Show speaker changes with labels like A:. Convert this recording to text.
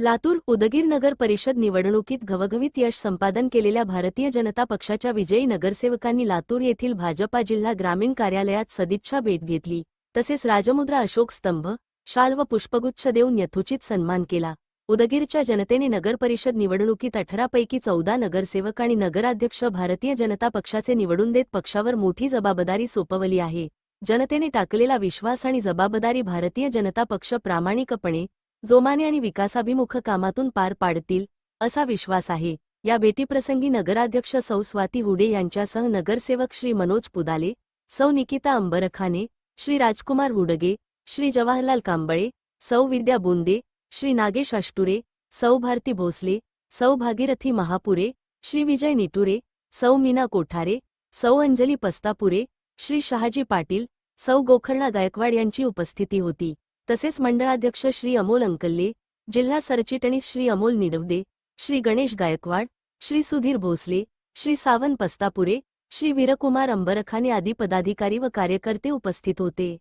A: लातूर उदगीर नगर परिषद निवडणुकीत घवघवीत यश संपादन केलेल्या भारतीय जनता पक्षाच्या विजयी नगरसेवकांनी लातूर येथील भाजपा जिल्हा ग्रामीण कार्यालयात सदिच्छा भेट घेतली. तसेच राजमुद्रा अशोक स्तंभ शाल व पुष्पगुच्छ देऊन यथोचित सन्मान केला. उदगीरच्या जनतेने नगरपरिषद निवडणुकीत अठरापैकी चौदा नगरसेवक आणि नगराध्यक्ष भारतीय जनता पक्षाचे निवडून देत पक्षावर मोठी जबाबदारी सोपवली आहे. जनतेने टाकलेला विश्वास आणि जबाबदारी भारतीय जनता पक्ष प्रामाणिकपणे जोमाने आणि विकासाभिमुख कामातून पार पाडतील असा विश्वास आहे. या भेटीप्रसंगी नगराध्यक्ष सौ. स्वाती हुडे यांच्यासह नगरसेवक श्री. मनोज पुदाले सौ. निकिता अंबरखाने श्री. राजकुमार हुडगे श्री. जवाहरलाल कांबळे सौ. विद्या बोंदे श्री. नागेश अष्टुरे सौ. भारती भोसले सौ. भागीरथी महापुरे श्री. विजय निटुरे सौ. मीना कोठारे सौ. अंजली पस्तापुरे श्री. शहाजी पाटील सौ. गोखर्णा गायकवाड यांची उपस्थिती होती. तसेच मंडळाध्यक्ष श्री अमोल अंकल्ले जिल्हा सरचिटणीस श्री अमोल निडवदे श्री गणेश गायकवाड श्री सुधीर भोसले श्री सावन पस्तापुरे श्री वीरकुमार अंबरखाने आदी पदाधिकारी व कार्यकर्ते उपस्थित होते.